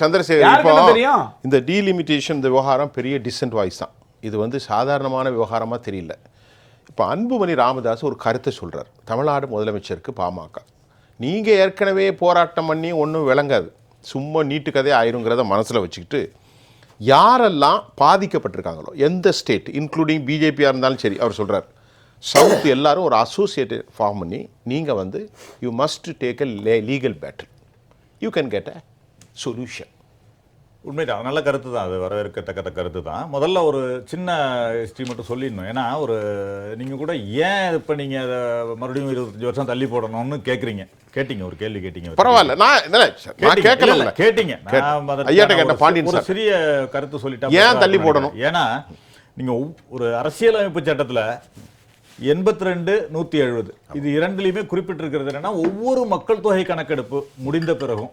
சந்திரசேகர்? இந்த டீலிமிட்டேஷன் இந்த விவகாரம் பெரிய டிசென்ட் வாய்ஸ் தான். இது வந்து சாதாரணமான விவகாரமாக தெரியல. இப்போ அன்புமணி ராமதாஸ் ஒரு கருத்தை சொல்றார். தமிழ்நாடு முதலமைச்சருக்கு பாமக. நீங்கள் ஏற்கனவே போராட்டம் பண்ணி ஒன்றும் விளங்காது. சும்மா நீட்டு கதை ஆயிருங்கிறத மனசில் வச்சுக்கிட்டு யாரெல்லாம் பாதிக்கப்பட்டிருக்காங்களோ எந்த ஸ்டேட் இன்க்ளூடிங் பிஜேபியாக இருந்தாலும் சரி அவர் சொல்றார். சவுத் எல்லாரும் ஒரு அசோசியேட்டட் ஃபார்ம் பண்ணி நீங்கள் வந்து you must take a legal battle you can get a solution உண்மைதான். நல்ல கருத்து தான் அது. வரவேற்கத்தக்க கருத்து தான் முதல்ல ஒரு சின்ன ஹிஸ்ட்ரி மட்டும் சொல்லிடணும். ஏன்னா ஒரு நீங்கள் கூட ஏன் இப்போ நீங்கள் அதை மறுபடியும் இருபத்தஞ்சு வருஷம் தள்ளி போடணும்னு கேட்குறீங்க கேட்டீங்க. ஒரு கேள்வி கேட்டீங்க. பரவாயில்ல. நான் கேட்டீங்க. கேட்கல ஐயாட்ட கேட்ட பாண்டியன் ஒரு. சிறிய கருத்து சொல்லிட்டா ஏன் தள்ளி போடணும்? ஏன்னா நீங்க ஒவ்- ஒரு அரசியலமைப்பு சட்டத்துல எண்பத்தி ரெண்டு நூத்தி எழுபது இது இரண்டுலையுமே குறிப்பிட்டிருக்கிறது என்னன்னா ஒவ்வொரு மக்கள் தொகை கணக்கெடுப்பு முடிந்த பிறகும்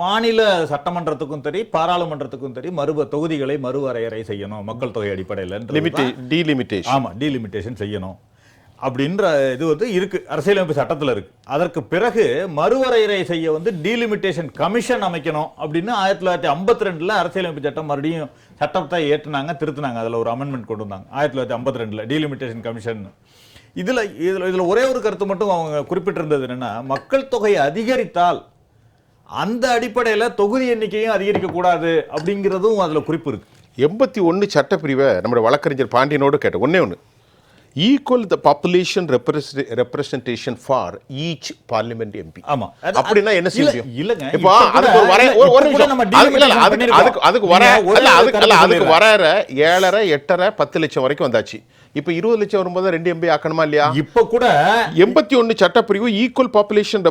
மாநில சட்டமன்றத்துக்கும் சரி பாராளுமன்றத்துக்கும் சரி மறு தொகுதிகளை மறுவரையறை செய்யணும். மக்கள் தொகை அடிப்படையில் லிமிட்டே டீலிமிட்டேஷன் ஆமா டீலிமிட்டேஷன் செய்யணும். அப்படின்ற இது வந்து இருக்கு. அரசியலமைப்பு சட்டத்துல இருக்கு. அதற்கு பிறகு மறுவரையறை செய்ய வந்து டீலிமிட்டேஷன் கமிஷன் அமைக்கணும் அப்படின்னு ஆயிரத்தி தொள்ளாயிரத்தி ஐம்பத்தி ரெண்டுல அரசியலமைப்பு சட்டம் மறுபடியும் சட்டத்தை ஏற்றுனாங்க திருத்துனாங்க. அதுல ஒரு அமெண்ட்மெண்ட் கொண்டு வந்தாங்க. ஆயிரத்தி தொள்ளாயிரத்தி ஐம்பத்தி ரெண்டுல டீலிமிட்டேஷன் கமிஷன் இதுல இதுல இதுல ஒரே ஒரு கருத்து மட்டும் அவங்க குறிப்பிட்டிருந்தது என்னன்னா மக்கள் தொகை அதிகரித்தால் அந்த அடிப்படையில தொகுதி எண்ணிக்கையும் அதிகரிக்க கூடாது அப்படிங்கிறதும் அதுல குறிப்பு இருக்கு. எண்பத்தி ஒன்று சட்டப்பிரிவை நம்முடைய வழக்கறிஞர் பாண்டியனோடு கேட்டேன் ஒண்ணே ஒன்று equal the population representation for each parliament MP ஆமா. அப்படின்னா என்ன செய்ய இல்லங்க. இப்போ அதுக்கு வரை ஒரு நிமிஷம். அதுக்கு அதுக்கு வர அதுக்கு. வர ஏழரை எட்டரை பத்து லட்சம் வரைக்கும் வந்தாச்சு. இப்போ இருபது லட்சம் வரும்போது ரெண்டு எம்பி ஆக்கணுமா இல்லையா? இப்ப கூட எண்பத்தி ஒன்று சட்டப்பிரிவு equal population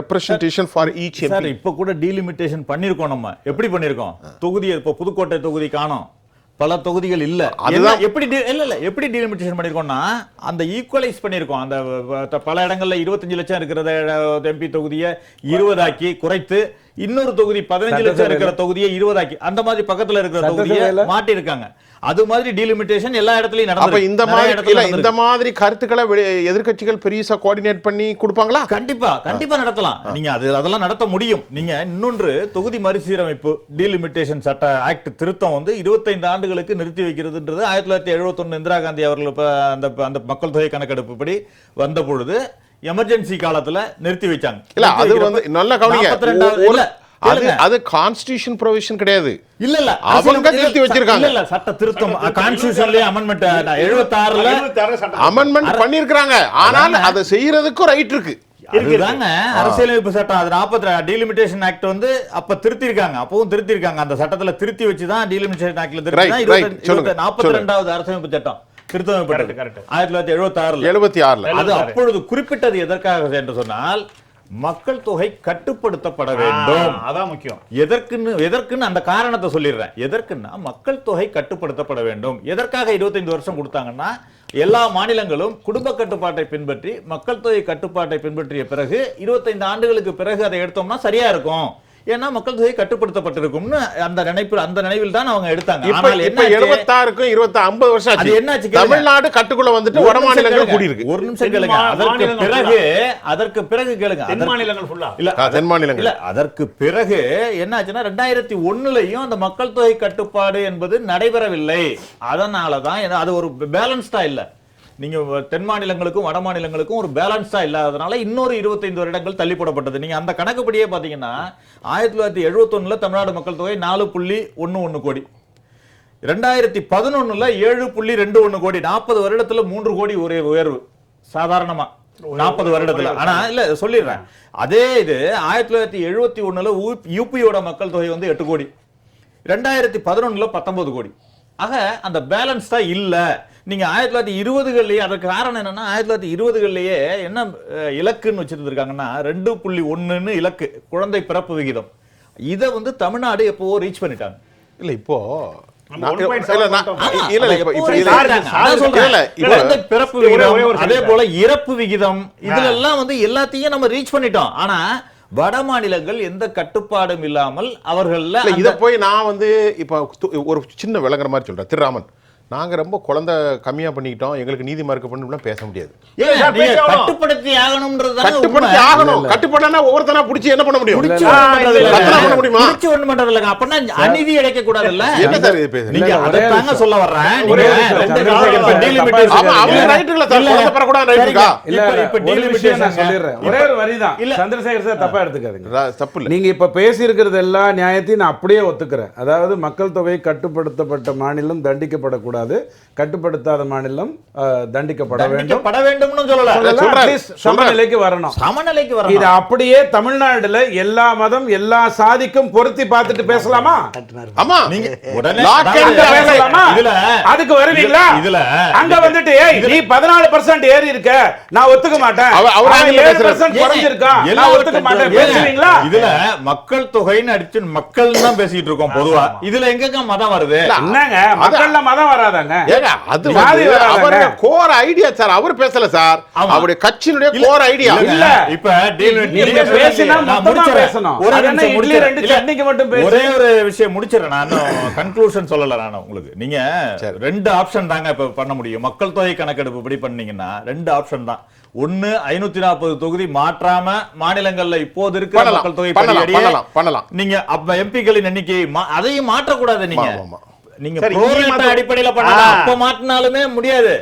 representation for each sir இப்ப கூட டீலிமிட்டேஷன் பண்ணிருக்கோம் நம்ம. எப்படி பண்ணிருக்கோம்? தொகுதி இப்ப புதுக்கோட்டை தொகுதி காணோம். பல தொகுதிகள் இல்ல. அதுதான் எப்படி இல்ல இல்ல எப்படி டீலிமிட்டேஷன் பண்ணிருக்கோம்னா அந்த ஈக்குவலைஸ் பண்ணிருக்கோம். அந்த பல இடங்கள்ல இருபத்தஞ்சு லட்சம் இருக்கிறத எம்பி தொகுதியை இருபதாக்கி குறைத்து இன்னொரு தொகுதி பதினஞ்சு லட்சம். இருக்கிற தொகுதியை இருபதாக்கி அந்த மாதிரி பக்கத்துல இருக்கிற தொகுதியை சட்டசபையில. அது மாதிரி டீலிமிட்டேஷன் எல்லா இடத்துலயும் அப்ப நடந்து இந்த மாதிரி இந்த மாதிரி கருத்துக்களை எதிர்க்கட்சிகள் பெரியசா கோஆர்டினேட் பண்ணி கொடுப்பாங்களா? கண்டிப்பா கண்டிப்பா நடத்தலாம். நீங்க அது அதெல்லாம் நடத்த முடியும். நீங்க இன்னொன்று தொகுதி மறுசீரமைப்பு டீலிமிட்டேஷன் சட்ட ஆக்ட் திருத்தம் வந்து 25 ஆண்டுகளுக்கு நிறுத்தி வைக்கிறதுன்றது ஆயிரத்தி தொள்ளாயிரத்தி எழுபத்தொன்னு இந்திரா காந்தி அவர்கள் அந்த அந்த மக்கள் தொகை கணக்கெடுப்பு படி வந்த பொழுது எமர்ஜென்சி காலத்துல நிறுத்தி வச்சாங்க. இல்ல அது வந்து நல்ல கவனிங்க. 42 ஒரு- இல்ல, அது. அது கான்ஸ்டிடியூஷன் ப்ரொவிஷன் கிடையாது. இல்ல இல்ல. அவங்க இல்ல, வச்சிருக்காங்க. இல்ல இல்ல சட்ட திருத்தம் கான்ஸ்டியூஷன்லயே அமெண்ட்மெண்ட் 76ல அமெண்ட்மெண்ட் பண்ணிருக்காங்க ஆனால் அதை செய்யறதுக்கும் ரைட் இருக்கு. அதுதாங்க. அரசியலமைப்பு சட்டம் அது நாற்பத்தி டீலிமிட்டேஷன் ஆக்ட் வந்து அப்ப திருத்திருக்காங்க. அப்பவும் திருத்திருக்காங்க. அந்த சட்டத்துல திருத்தி வச்சு தான் டீலிமிட்டேஷன் ஆக்ட்ல. சொல்லுங்க, நாற்பத்தி. ரெண்டாவது அரசியலமைப்பு சட்டம் திருத்தமைப்பட்டது. ஆயிரத்தி தொள்ளாயிரத்தி எழுபத்தி ஆறுல எழுபத்தி ஆறுல. அது அப்பொழுது குறிப்பிட்டது எதற்காக என்று சொன்னால் மக்கள் தொகை கட்டுப்படுத்தப்பட வேண்டும். அதான் முக்கியம். எதற்குன்னு எதற்குன்னு அந்த காரணத்தை சொல்லிடுறேன். எதற்குன்னா மக்கள் தொகை கட்டுப்படுத்தப்பட வேண்டும். எதற்காக 25 வருஷம் கொடுத்தாங்கன்னா எல்லா மாநிலங்களும் குடும்ப கட்டுப்பாட்டை பின்பற்றி மக்கள் தொகை கட்டுப்பாட்டை பின்பற்றிய பிறகு 25 ஆண்டுகளுக்கு பிறகு அதை எடுத்தோம்னா சரியா இருக்கும். ஏன்னா மக்கள் தொகை கட்டுப்படுத்தப்பட்டிருக்கும்னு அந்த நினைப்பு அந்த நினைவில் தான் அவங்க எடுத்தாங்க. ஆனால் என்னாச்சு? எழுபத்தாறுக்கும் இருபத்தி ஐம்பது வருஷம் அது என்னாச்சு. தமிழ்நாடு கட்டுக்குள்ள வந்துட்டு ஒரு வட நிமிஷம் மாநிலங்கள் கேளுங்க. கூடியிருக்கு. ஒரு நிமிஷம் கேளுங்க. அதற்கு பிறகு அதற்கு பிறகு கேளுங்க. தென் மாநிலங்கள் ஃபுல்லா இல்ல தென் மாநிலங்கள். இல்ல அதற்கு பிறகு என்னாச்சுன்னா ரெண்டாயிரத்தி ஒண்ணுலயும் அந்த மக்கள் தொகை கட்டுப்பாடு என்பது நடைபெறவில்லை. அதனால தான் இது- அது ஒரு பேலன்ஸ்டா இல்ல. நீங்க தென் மாநிலங்களுக்கும் வட மாநிலங்களுக்கும் ஒரு பேலன்ஸா இல்லாததுனால இன்னொரு 25 வருடங்கள் தள்ளி போடப்பட்டது. நீங்க அந்த கணக்குப்படியே பாத்தீங்கன்னா ஆயிரத்தி தொள்ளாயிரத்தி எழுபத்தொன்னுல தமிழ்நாடு மக்கள் தொகை நாலு புள்ளி ஒண்ணு ஒண்ணு கோடி. ரெண்டாயிரத்தி பதினொன்னுல ஏழு புள்ளி ரெண்டு ஒண்ணு கோடி. நாற்பது வருடத்துல மூன்று கோடி ஒரே உயர்வு. சாதாரணமா. நாற்பது வருடத்துல. ஆனா இல்ல சொல்லிடுறேன். அதே இது ஆயிரத்தி தொள்ளாயிரத்தி எழுபத்தி ஒண்ணுல யூபியோட மக்கள் தொகை வந்து எட்டு கோடி. ரெண்டாயிரத்தி பதினொன்னுல பத்தொன்பது கோடி. ஆக அந்த பேலன்ஸ் தான் இல்ல. நீங்க ஆயிரத்தி தொள்ளாயிரத்தி இருபதுகள்லயே அதற்கு காரணம் என்னன்னா ஆயிரத்தி தொள்ளாயிரத்தி இருபதுகள்லயே என்ன இலக்குன்னு வச்சிருந்திருக்காங்கன்னா ரெண்டு புள்ளி ஒண்ணுன்னு இலக்கு குழந்தை பிறப்பு விகிதம் இதை வந்து தமிழ்நாடு எப்பவோ ரீச் பண்ணிட்டாங்க இல்ல இப்போ நம்ம நான் 1.7 இல்ல, நான் மட்டும். இல்ல இல்ல இப்ப எப்போ இப்ப reach இது- பண்ணிட்டாங்க? சார், அதான் சொல்றேன். இல்ல, இப்ப- குழந்தை பிறப்பு ஒரே- விகிதம் ஒரே ஒரு அதே. போல இறப்பு விகிதம் இதுல எல்லாம் வந்து எல்லாத்தையும் நம்ம ரீச் பண்ணிட்டோம் ஆனா வட மாநிலங்கள் எந்த கட்டுப்பாடும் இல்லாமல் அந்த- இத போய் நான் வந்து இப்ப ஒரு சின்ன விளங்குற மாதிரி சொல்றேன் திருராமன் நாங்க ரொம்ப குழந்தை கம்மியா பண்ணிக்கிட்டோம். எங்களுக்கு நீதி மறுக்க பண்ணணும்னா பேச முடியாது. கட்டுப்படுத்தி ஆகணும்ன்றது தானே கட்டுப்படுத்தி. ஆகணும். கட்டுப்படனா ஒவ்வொருத்தனா பிடிச்சி என்ன பண்ண முடியும்? பண்ண முடியுமா? புடிச்சு ஒண்ணும் பண்றது இல்லைங்க. அப்படின்னா அநீதி இழைக்க கூடாதுல்ல என்ன சார் இது பேசுறது? நீங்க. சொல்ல வர்றேன். ஆமா அவங்க. ரைட் இல்ல சார் ரைட் இருக்கா? இல்ல இப்ப- நான் சொல்லிடுறேன். ஒரே. சந்திரசேகர் சார் தப்பா எடுத்துக்காதீங்க. தப்பு இல்ல. நீங்க இப்ப பேசி இருக்கிறது எல்லா நியாயத்தையும் நான் அப்படியே ஒத்துக்கிறேன். அதாவது மக்கள் தொகை கட்டுப்படுத்தப்பட்ட மாநிலம் தண்டிக்கப்படக்கூடாது. கட்டுப்படுத்தாத மாநிலம் தண்டிக்கப்பட வேண்டும். தண்டிக்கப்பட வேண்டும்னு சொல்லல. சமநிலைக்கு வரணும். சமநிலைக்கு இது வரணும் அப்படியே தமிழ்நாடுல எல்லா மதம் எல்லா சாதிக்கும் பொருத்தி பார்த்துட்டு பேசலாமா? ஆமா. நீங்க பேசலாமா? இதுல அதுக்கு வருவீங்களா? இதுல அங்க வந்துட்டு ஏய் நீ பதினாலு பர்சன்ட் ஏறி இருக்க. நான் ஒத்துக்க மாட்டேன். நான் ஒத்துக்க மாட்டேன். பேசுவீங்களா? இதுல மக்கள் தொகைன்னு அடிச்சு மக்கள் தான் பேசிட்டு இருக்கோம் பொதுவா. இதுல எங்கங்க மதம் வருது? என்னங்க? மக்கள்ல மதம் வராதாங்க ஏங்க அது. அவருடைய கோர் ஐடியா சார் அவர் பேசல சார். அவருடைய கட்சியினுடைய கோர் ஐடியா இல்ல. இப்ப நீங்க பேசினா நான் மொத்தமா. பேசணும். ஒரு நிமிஷம் இட்லி. ரெண்டு சட்னிக்கு மட்டும் பேசு. ஒரே ஒரு விஷயம் முடிச்சிடறேன் நான் கன்க்ளூஷன் சொல்லல நான் உங்களுக்கு நீங்க. ரெண்டு ஆப்ஷன் தாங்க இப்ப பண்ண முடியும் மக்கள் தொகை கணக்கெடுப்பு படி பண்ணீங்கன்னா ரெண்டு ஆப்ஷன் தான் ஒண்ணு ஐநூத்தி நாற்பது தொகுதி மாற்றாம மாநிலங்கள்ல இப்போது இருக்கிற மக்கள் தொகை பண்ணலாம், படியடியே பண்ணலாம், பண்ணலாம். நீங்க அப்ப எம்பிக்களின் எண்ணிக்கை மா- அதையும் மாற்றக்கூடாது நீங்க ஆமா, ஆமா. நீங்க அடிப்படையில பண்ணலாம். அப்ப மாத்தினாலுமே முடியாது.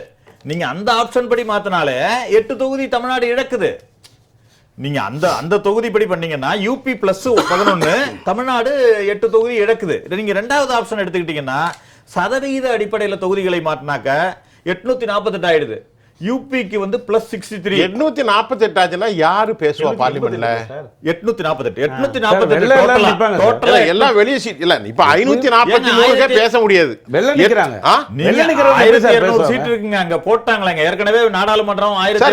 நீங்க அந்த ஆப்ஷன் படி மாத்தினாலே எட்டு தொகுதி தமிழ்நாடு இழக்குது. நீங்க அந்த அந்த தொகுதிப்படி பண்ணீங்கன்னா யூபி பிளஸ் பதினொன்னு தமிழ்நாடு எட்டு தொகுதி இழக்குது. நீங்க ரெண்டாவது ஆப்ஷன் எடுத்துக்கிட்டீங்கன்னா சதவிகித அடிப்படையில தொகுதிகளை மாட்டினாக்க எட்நூத்தி நாற்பத்தெட்டு ஆயிடுது. யூபிக்கு வந்து பிளஸ் சிக்ஸ்டி த்ரீ எட்நூத்தி நாற்பத்தி எட்டு ஆச்சுன்னா யாரு பேசுவா பார்லிமெண்ட்ல? எட்நூத்தி நாற்பத்தெட்டு எட்நூத்தி. இல்ல, டோட்டலா எல்லாம் வெளியே சீட் இல்ல இப்ப ஐநூத்தி நாற்பத்தி மூணுக்கே பேச முடியாது? சீட் இருக்குங்க அங்க போட்டாங்களேங்க ஏற்கனவே நாடாளுமன்றம் ஆயிரத்தி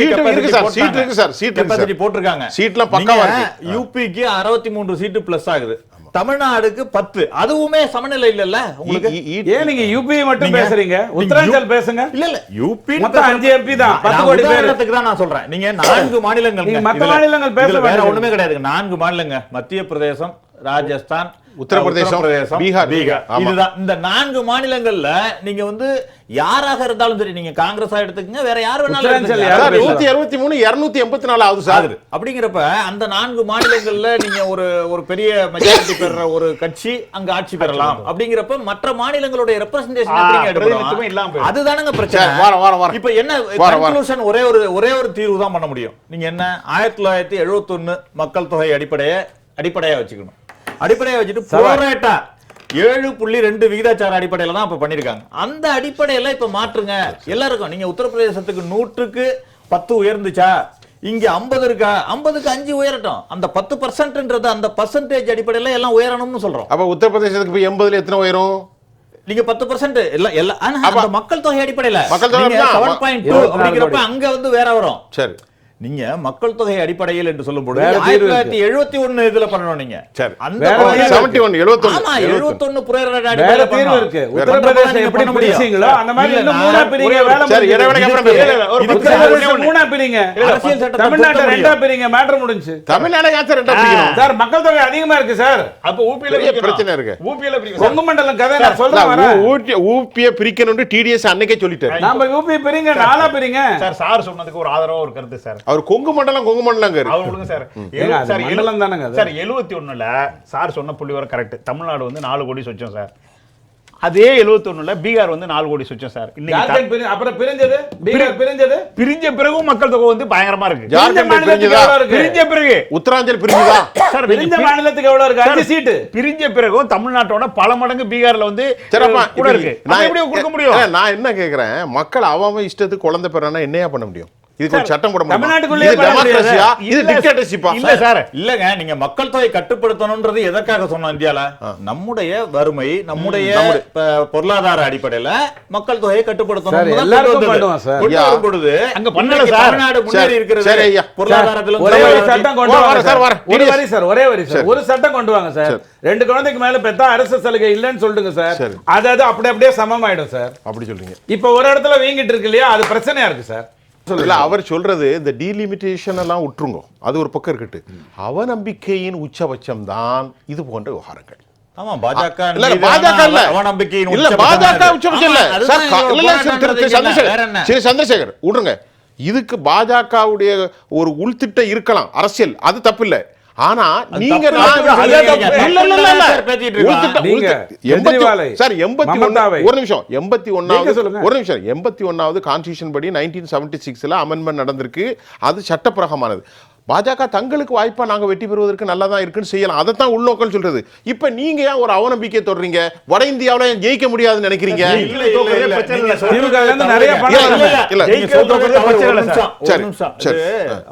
சீட் இருக்கு சார், சீட் இருக்கு சார், சீட். போட்டிருக்காங்க. சீட்லாம் பக்காவா இருக்கு. யூபிக்கு அறுபத்தி மூன்று சீட்டு பிளஸ் ஆகுது. தமிழ்நாடுக்கு பத்து. அதுவுமே சமநிலை இல்லல்ல உங்களுக்கு? ஏன் நீங்க யூபி மட்டும் பேசுறீங்க? உத்தராஞ்சல் பேசுங்க. இல்ல இல்ல. யூபி மொத்தம் அஞ்சு MP தான், பத்து கோடி பேரு. உதாரணத்துக்கு தான் நான் சொல்றேன். நீங்க நான்கு மாநிலங்கள் மத்த மாநிலங்கள் பேச வேற. ஒண்ணுமே கிடையாது. நான்கு மாநிலங்க. மத்திய பிரதேசம் ராஜஸ்தான் உத்தரப்பிரதேசம், பீகார். பீகார். இதுதான் இந்த நான்கு மாநிலங்கள்ல நீங்க வந்து யாராக இருந்தாலும் சரி நீங்க காங்கிரஸா எடுத்துக்கங்க வேற யார் வேணாலும்? நூத்தி அறுபத்தி மூணு இருநூத்தி எண்பத்தி நாலு ஆகுது சார் அப்படிங்கிறப்ப அந்த நான்கு மாநிலங்கள்ல நீங்க ஒரு ஒரு பெரிய மெஜாரிட்டி பெற ஒரு கட்சி அங்க ஆட்சி பெறலாம் அப்படிங்கிறப்ப மற்ற மாநிலங்களுடைய ரெப்ரசன்டேஷன். அதுதானங்க பிரச்சனை வாரம், வாரம், வாரம். இப்ப என்ன ஒரே ஒரு ஒரே ஒரு தீர்வு தான் பண்ண முடியும் நீங்க என்ன ஆயிரத்தி தொள்ளாயிரத்தி எழுபத்தொன்னு மக்கள் தொகை அடிப்படையை அடிப்படையா வச்சுக்கணும் அடிப்படையா வச்சுட்டு போராட்டா? ஏழு புள்ளி ரெண்டு விகிதாச்சார அடிப்படையில தான் இப்ப பண்ணிருக்காங்க. அந்த அடிப்படையில இப்ப மாற்றுங்க. எல்லாருக்கும் நீங்க உத்தரப்பிரதேசத்துக்கு நூற்றுக்கு பத்து உயர்ந்துச்சா? இங்க 50 இருக்கா? 50க்கு அஞ்சு உயரட்டும். அந்த பத்து பர்சன்ட்ன்றது அந்த பர்சன்டேஜ் அடிப்படையில எல்லாம் உயரணும்னு சொல்றோம். அப்ப உத்தரப்பிரதேசத்துக்கு போய் எண்பதுல எத்தனை உயரும்? நீங்க பத்து பர்சன்ட் எல்லாம் எல்லாம் அப்ப- மக்கள் தொகை அடிப்படையில. மக்கள் தொகை. செவன் பாயிண்ட் டூ அப்படிங்கிறப்ப. அங்க வந்து வேற வரும். சரி. நீங்க மக்கள் தொகை அடிப்படையில் என்று சொல்லும் பொழுது வேற தீர்வு ஆயிரத்தி தொள்ளாயிரத்தி எழுபத்தி ஒண்ணு இதுல பண்ணணும் நீங்க. மக்கள் தொகை அதிகமா இருக்கு சார். அப்ப ஊபியில. பிரச்சனை இருக்கு. ஊபியில. கொங்கு மண்டலம் கதை நான் சொல்றேன் வரேன். நான் ஊ- ஊப்பிய பிரிக்கணும்னு டிடிஎஸ் அன்னைக்கே சொல்லிட்டாரு. நாம யூபி பிரிங்க நாலா பிரிங்க. சார் சார் சொன்னதுக்கு ஒரு ஆதரவா ஒரு கருத்து சார். அவர் கொங்கு மண்டலம் கொங்கு மண்டலம் அவர் விடுங்க சார் சார், மண்டலம் தானங்க? சார் எழுபத்தி ஒண்ணுல சார் சொன்ன புள்ளி வர கரெக்ட் தமிழ்நாடு வந்து நாலு கோடி சொச்சம் சார். அதே எழுபத்தி ஒண்ணுல பீகார் வந்து நாலு கோடி சொச்சம் சார். இன்னைக்கு அப்புறம் பிரிஞ்சது? பீகார் பிரிஞ்சது? பிரிஞ்ச பிறகும் மக்கள் தொகை வந்து பயங்கரமா இருக்கு. ஜார்க்கண்ட் பிரிஞ்ச பிரிஞ்சுதா? பிறகு. உத்தராஞ்சல் பிரிஞ்சுதா? சார் பிரிஞ்ச மாநிலத்துக்கு எவ்வளவு இருக்கு? அஞ்சு சீட்டு. பிரிஞ்ச பிறகும் தமிழ்நாட்டோட பல மடங்கு பீகார்ல வந்து சரிப்பா கூட இருக்கு. நான் எப்படி கொடுக்க முடியும்? நான் என்ன கேக்குறேன்? மக்கள் அவன் இஷ்டத்துக்கு குழந்தை பெறானா என்னையா பண்ண முடியும்? இதுக்கு ஒரு சட்டம் போட முடியுமா? தமிழ்நாட்டுக்குள்ளேயே இது டெமோக்ரஸியா டிக்டேட்டர்ஷிப்பா இல்ல சார். இல்லங்க நீங்க மக்கள் தொகை கட்டுப்படுத்தணும்ன்றது எதற்காக சொன்னோம் இந்தியால? நம்முடைய வறுமை நம்முடைய பொருளாதார அடிப்படையில மக்கள் தொகையை கட்டுப்படுத்தணும் வந்தது. பண்ணுவோம் சார். பொழுது அங்க பண்ணல சார். தமிழ்நாடு முன்னேறி இருக்கிறது. சரி ஐயா. பொருளாதாரத்திலும் ஒரே ஒரு சமூக சட்டம் கொண்டு வர, வாங்க வர சார், சார். வர. ஒரு. வரி சார் ஒரே வரி சார். ஒரு சட்டம் கொண்டு வாங்க சார். ரெண்டு குழந்தைக்கு மேல பெத்தா அரசு சலுகை இல்லைன்னு சொல்லுங்க சார். அது அப்படி அப்படியே சமமாயிடும் சார். அப்படி சொல்றீங்க. இப்ப ஒரு இடத்துல வீங்கிட்டு இருக்கு இல்லையா அது பிரச்சனையா இருக்கு சார். இல்ல அவர் சொல்றது இந்த டீலிமிட்டேஷன் எல்லாம் விட்டுருங்க அது ஒரு பக்கம் இருக்கட்டு. அவநம்பிக்கையின் உச்சபட்சம் தான் இது போன்ற விவகாரங்கள். இதுக்கு பாஜகவுடைய ஒரு உள்திட்டம் இருக்கலாம் அரசியல். அது தப்பு இல்ல. ஆனா நீங்க சார். எண்பத்தி- மமதாவை. ஒரு நிமிஷம் எண்பத்தி ஒன்னாவது. ஒரு நிமிஷம் எண்பத்தி ஒன்னாவது கான்ஸ்டியூஷன் படி நைன்டீன் செவன்டி சிக்ஸ்ல அமெண்ட்மெண்ட் நடந்திருக்கு அது சட்டப்பிரகமானது பாஜக தங்களுக்கு வாய்ப்பா நாங்க வெற்றி பெறுவதற்கு நல்லதா இருக்குன்னு செய்யலாம். அதைத்தான் உள்நோக்கம் சொல்றது. இப்ப நீங்க ஏன் ஒரு அவநம்பிக்கை தொடர்றீங்க வட இந்தியாவுல ஜெயிக்க முடியாதுன்னு நினைக்கிறீங்க?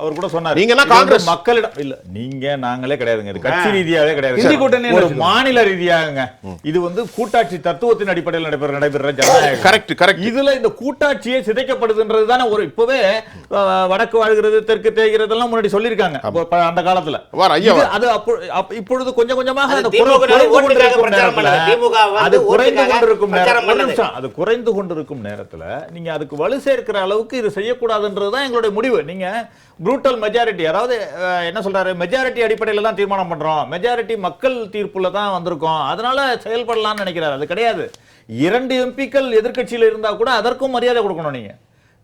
அவர் கூட சொன்னாரு. நீங்க காங்கிரஸ்? மக்களிடம் இல்ல நீங்க நாங்களே கிடையாதுங்க. இது கட்சி ரீதியாவே கிடையாது கூட்டணி மாநில ரீதியாகங்க. இது வந்து கூட்டாட்சி தத்துவத்தின் அடிப்படையில் நடைபெற நடைபெற ஜனநாயகம். Correct correct. இதுல இந்த கூட்டாட்சியே சிதைக்கப்படுதுன்றது தானே ஒரு இப்பவே வடக்கு வாழ்கிறது தெற்கு தேய்கிறதெல்லாம் முன்னாடி சொல்லியிருக்காங்க. அந்த காலத்துல. அது இப்பொழுது கொஞ்சம் கொஞ்சமாக அது குறைந்து கொண்டிருக்கும் அது குறைந்து கொண்டிருக்கும் நேரம் பிரச்சாரம் ஒரு பண்ணுது. நிமிஷம். அது குறைந்து கொண்டிருக்கும் நேரத்துல நீங்க அதுக்கு வலு சேர்க்கிற அளவுக்கு இது செய்யக்கூடாதுன்றது தான் எங்களுடைய முடிவு. நீங்க ப்ரூட்டல் மெஜாரிட்டி அதாவது என்ன சொல்றாரு? மெஜாரிட்டி அடிப்படையில தான் தீர்மானம் பண்றோம். மெஜாரிட்டி மக்கள் தீர்ப்புல தான் வந்திருக்கோம். அதனால செயல்படலாம்னு நினைக்கிறாரு. அது கிடையாது. இரண்டு எம்பிக்கள் எதிர்க்கட்சியில இருந்தா கூட அதற்கும் மரியாதை கொடுக்கணும் நீங்க.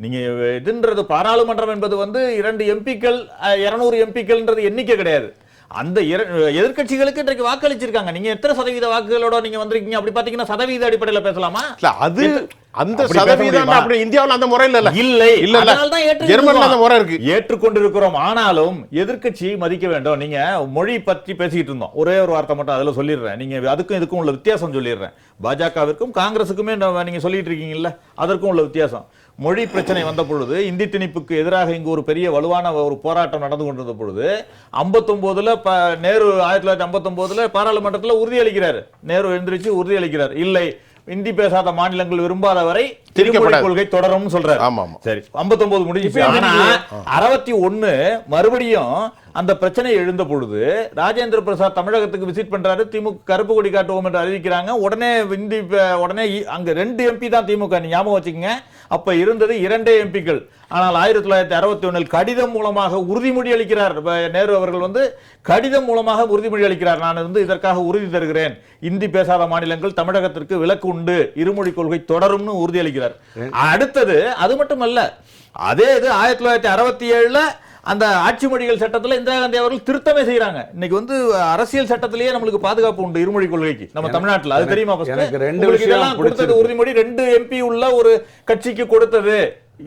நீங்க இதுன்றது பாராளுமன்றம் என்பது வந்து இரண்டு எம்பிக்கள் இருநூறு எம்பிக்கள்ன்றது எண்ணிக்கை கிடையாது. அந்த எதிர்க்கட்சிகளுக்கு இன்றைக்கு வாக்களிச்சிருக்காங்க. நீங்க எத்தனை சதவீத வாக்குகளோட நீங்க வந்திருக்கீங்க? அப்படி பாத்தீங்கன்னா சதவீத அடிப்படையில பேசலாமா? இல்ல அது அந்த சதவீதம்? அப்படி இந்தியாவுல அந்த முறை இல்ல. இல்லை. இல்ல. ஜெர்மன்ல அந்த முறை இருக்கு. ஏற்றுக்கொண்டிருக்கிறோம். ஆனாலும் எதிர்க்கட்சியை மதிக்க வேண்டும். நீங்க மொழி பற்றி பேசிக்கிட்டு இருந்தோம். ஒரே ஒரு வார்த்தை மட்டும் அதுல சொல்லிடுறேன். நீங்க அதுக்கும் இதுக்கும் உள்ள வித்தியாசம் சொல்லிடுறேன். பாஜகவிற்கும் காங்கிரசுக்குமே நம்ம- நீங்க சொல்லிட்டு இருக்கீங்கல்ல அதற்கும் உள்ள வித்தியாசம். மொழி பிரச்சனை வந்த பொழுது இந்தி திணிப்புக்கு எதிராக இங்கு ஒரு பெரிய வலுவான ஒரு போராட்டம் நடந்து கொண்டிருந்த பொழுது 59 ப நேரு ஆயிரத்தி தொள்ளாயிரத்தி ஐம்பத்தொன்பதுல பாராளுமன்றத்துல உறுதியளிக்கிறார். நேரு எழுந்திருச்சு உறுதியளிக்கிறார். இல்லை இந்தி பேசாத மாநிலங்கள் விரும்பாத வரை திருமொழி. கொள்கை தொடரும்னு சொல்றாரு. சரி 59 முடிஞ்சுச்சு ஆனா அறுபத்தி ஒண்ணு மறுபடியும் அந்த பிரச்சனை எழுந்த பொழுது ராஜேந்திர பிரசாத் தமிழகத்துக்கு விசிட் பண்றாரு. திமுக கருப்பு கொடி காட்டுவோம் என்று அறிவிக்கிறாங்க. உடனே இந்தி உடனே அங்க ரெண்டு எம்பி தான் திமுக. ஞாபகம் வச்சுக்கங்க. அப்ப இருந்தது இரண்டே எம்பிக்கள் ஆனால் ஆயிரத்தி தொள்ளாயிரத்தி அறுபத்தி ஒண்ணில் கடிதம் மூலமாக உறுதிமொழி அளிக்கிறார். நேரு அவர்கள் வந்து கடிதம் மூலமாக உறுதிமொழி அளிக்கிறார். நான் வந்து இதற்காக உறுதி தருகிறேன். இந்தி பேசாத மாநிலங்கள் தமிழகத்திற்கு விலக்கு உண்டு. இருமொழி கொள்கை தொடரும்னு உறுதி அளிக்கிறார். அடுத்தது அது மட்டுமல்ல அதே இது ஆயிரத்தி தொள்ளாயிரத்தி அறுபத்தி ஏழுல அந்த ஆட்சி மொழிகள் சட்டத்துல இந்திரா காந்தி அவர்கள் திருத்தமே செய்யறாங்க இன்னைக்கு வந்து அரசியல் சட்டத்திலேயே நம்மளுக்கு பாதுகாப்பு உண்டு இருமொழி கொள்கைக்கு நம்ம தமிழ்நாட்டுல அது தெரியுமா? எனக்கு ரெண்டு இதெல்லாம் கொடுத்தது. உறுதிமொழி ரெண்டு எம்பி உள்ள ஒரு கட்சிக்கு கொடுத்தது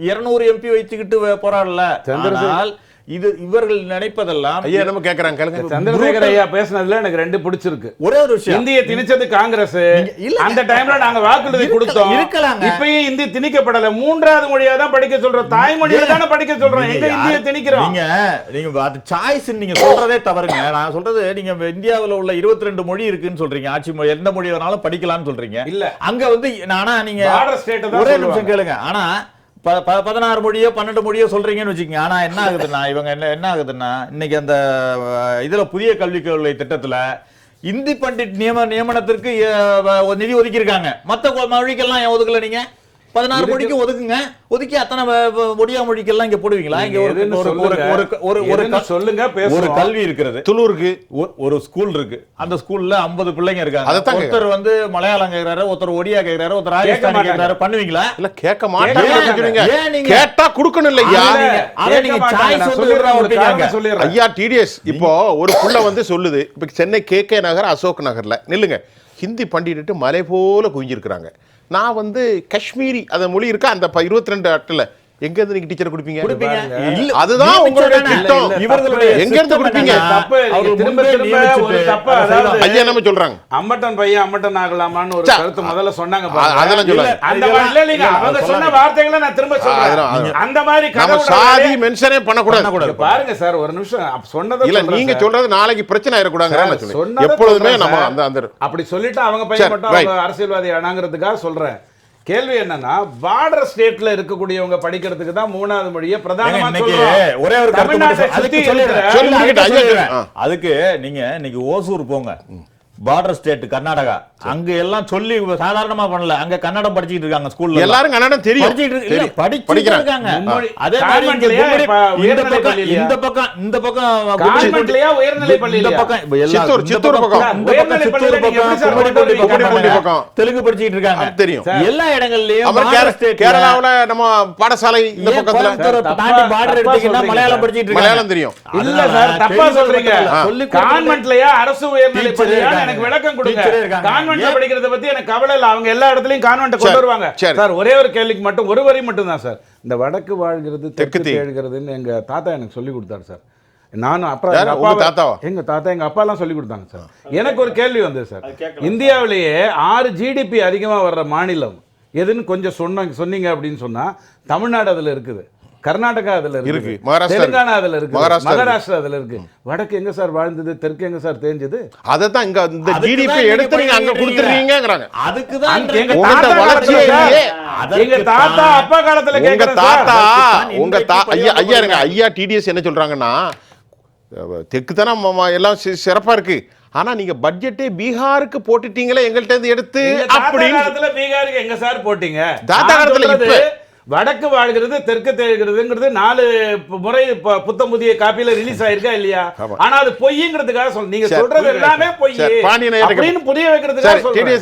200 எம்பி வச்சுக்கிட்டு போராடல. ஆனால் இது இவர்கள் நினைப்பதெல்லாம் ஐயா நம்ம கேக்குறாங்க கேளுங்க. சந்திரசேகர் ஐயா பேசுனதுல எனக்கு ரெண்டு பிடிச்சிருக்கு. ஒரே ஒரு விஷயம். இந்திய திணிச்சது காங்கிரஸ். அந்த டைம்ல நாங்க வாக்குறுதி கொடுத்தோம். இருக்கலாங்க. இப்பயும் இந்தி திணிக்கப்படல. மூன்றாவது மொழியா தான் படிக்க சொல்றோம். தாய்மொழியில தானே படிக்க சொல்றோம். எங்க நீங்க இந்திய திணிக்கிறோம்? நீங்க நீங்க அது சாய்ஸ் நீங்க சொல்றதே தவறுங்க. நான் சொல்றது நீங்க இந்தியாவுல உள்ள 22 மொழி இருக்குன்னு சொல்றீங்க. ஆட்சி மொழி எந்த மொழி வேணாலும் படிக்கலாம்னு சொல்றீங்க. இல்ல. அங்க வந்து ஆனா நீங்க Border state தான் ஒரே நிமிஷம். கேளுங்க. ஆனா பதினாறு மொழியோ பன்னெண்டு மொழியோ சொல்றீங்கன்னு வச்சுக்கோங்க. ஆனா என்ன ஆகுதுன்னா இவங்க என்ன என்ன ஆகுதுன்னா இன்னைக்கு அந்த இதில் இதுல புதிய கல்விக் கொள்கை திட்டத்துல இந்தி பண்டிட் நியம நியமனத்திற்கு நிதி ஒதுக்கியிருக்காங்க. மற்ற மொழிக்கெல்லாம் ஏன் ஒதுக்கல நீங்க? பதினாறு மொழிக்கு ஒதுக்குங்க. ஒதுக்கி அத்தனை ஒடியா மொழிக்கெல்லாம் இங்க போடுவீங்களா? இங்க ஒரு ஒரு- ஒரு சொல்லுங்க. ஒரு கல்வி இருக்கிறது துளூருக்கு ஒரு- ஒரு ஸ்கூல் இருக்கு. அந்த ஸ்கூல்ல 50 பிள்ளைங்க இருக்காங்க. ஒருத்தர் வந்து மலையாளம் கேக்குறாரு ஒருத்தர் ஒடியா கேக்குறாரு ஒருத்தர் ராஜஸ்தானி. கேக்குறாரு. பண்ணுவீங்களா? இல்ல கேட்க மாட்டாங்க. ஏன்? நீங்க- கேட்டா கொடுக்கணும் இல்லையா? அதை நீங்க- அதை நீங்க choice வந்து ஐயா டிடிஎஸ் இப்போ ஒரு புள்ள வந்து சொல்லுது இப்போ சென்னை கே கே நகர் அசோக் நகர்ல. நில்லுங்க. ஹிந்தி பண்டிட்டு மலை போல குவிஞ்சிருக்கிறாங்க. நான் வந்து காஷ்மீரி அந்த மொழி இருக்கா? அந்த இருபத்தி ரெண்டு அட்டில் எங்க இருந்து நீங்க டீச்சர் கொடுப்பீங்க கொடுப்பீங்க இல்ல அதுதான் உங்களுடைய? திட்டம். இவர்களுடைய எங்க இருந்து கொடுப்பீங்க? தப்பு, நீங்க திரும்ப திரும்ப ஒரு தப்பு, அதை அதாவது-. ஐயா நம்ம சொல்றாங்க அம்மட்டன் பையன் அம்மட்டன் ஆகலாமான்னு ஒரு கருத்து முதல்ல சொன்னாங்க. அதெல்லாம் இல்ல, சொல்லாங்க அந்த இல்ல. இல்ல, அவங்க அதை சொன்ன. வார்த்தைகளை நான் திரும்ப சொல்றேன். அந்த மாதிரி நம்ம சாதி. மென்ஷனே பண்ணக்கூடாது. இங்க பாருங்க சார் ஒரு நிமிஷம் சொன்னதை இல்ல நீங்க. சொல்றது நாளைக்கு பிரச்சனை சொல்றேன். சொன்னதை எப்பொழுதுமே நம்ம. அந்த அந்த அப்படி சொல்லிட்டு அவங்க பையன் மட்டும் அரசியல்வாதி ஆனாங்கிறதுக்காக சொல்றேன் கேள்வி என்னன்னா பார்டர் ஸ்டேட்ல இருக்கக்கூடியவங்க படிக்கிறதுக்கு தான் மூணாவது மொழியை பிரதானமா ஒரே ஒரு. அதுக்கு நீங்க இன்னைக்கு ஓசூர் போங்க. பார்டர் ஸ்டேட் கர்நாடகா அங்க எல்லாம் சொல்லி சாதாரணமா பண்ணல அங்க கன்னடம் படிச்சிட்டு இருக்காங்க ஸ்கூல்ல எல்லாரும் கன்னடம் தெரியும் படிச்சிட்டு. இருக்காங்க. அதே இந்த பக்கம்? இந்த பக்கம் இந்த பக்கம் கான்வென்ட்லயா உயர்நிலை இந்த பள்ளியிலயா? பக்கம் சித்தூர், இந்த சித்தூர் பக்கம். இந்த பக்கம் உயர்நிலை சித்தூர் பள்ளியில பக்கம். தெலுங்கு படிச்சிட்டு இருக்காங்க தெரியும். எல்லா இடங்கள்லயும் கேரளாவுல நம்ம பாடசாலை இந்த பக்கத்துல தாண்டி தப்பா எடுத்தீங்கன்னா மலையாளம். படிச்சிட்டு இருக்காங்க. மலையாளம் தெரியும் இல்ல சார் தப்பா சொல்றீங்க கான்வென்ட்லயா அரசு உயர்நிலை பள்ளியா. எனக்கு விளக்கம் கொடுங்க. கான்வென்ட்ல? படிக்கிறத பத்தி எனக்கு கவலை இல்ல அவங்க எல்லா இடத்துலயும் கான்வென்ட் கொண்டு வருவாங்க சரி. ஒரே ஒரு கேள்விக்கு மட்டும் ஒரு வரி மட்டும் தான் சார் இந்த வடக்கு வாழ்கிறது தெற்கு. தேழ்கிறதுன்னு எங்க தாத்தா எனக்கு சொல்லி கொடுத்தாரு சார் நானும் அப்புறம் யாரு? எங்க உங்க அப்பாவை- தாத்தாவா? எங்க தாத்தா எங்க அப்பா எல்லாம் சொல்லி கொடுத்தாங்க சார் எனக்கு ஒரு கேள்வி வந்தது சார் இந்தியாவிலேயே ஆறு ஜிடிபி அதிகமா வர்ற மாநிலம் எதுன்னு கொஞ்சம் சொன்னாங்க சொன்னீங்க அப்படின்னு சொன்னா தமிழ்நாடு அதுல இருக்குது கர்நாடகா அதுல இருக்கு. இருக்கு. மகாராஷ்டிரா தெலுங்கானா அதுல இருக்கு. மகாராஷ்டிரா அதுல இருக்கு. வடக்கு எங்க சார் வாழ்ந்தது? தெற்கு எங்க சார் தேஞ்சது? அதை தான் இங்க இந்த ஜிடிபி எடுத்து நீங்க அங்க பண்ணிட்டு கொடுத்துறீங்கிறாங்க அதுக்கு தான் எங்க தாத்தா இல்லையே. எங்க தாத்தா அப்பா காலத்துல உங்க கேக்குறேன் தாத்தா உங்க ஐயா ஐயா இருங்க. ஐயா டிடிஎஸ் என்ன சொல்றாங்கன்னா தெற்கு தானே எல்லாம் சிறப்பா இருக்கு. ஆனா நீங்க பட்ஜெட்டே பீகாருக்கு போட்டுட்டீங்களே எங்கள்ட்ட இருந்து எடுத்து அப்படின்னு பீகாருக்கு எங்க சார் போட்டீங்க? தாத்தா காலத்துல இப்ப- வடக்கு வாழ்கிறது தெற்கு தேய்கிறதுங்கிறது நாலு முறை புத்தம் புதிய காப்பியில ரிலீஸ் ஆயிருக்கா இல்லையா. ஆனா அது பொய்ங்கிறதுக்காக சொல்ல நீங்க சொல்றது எல்லாமே பொய். அப்படின்னு புரிய வைக்கிறதுக்காக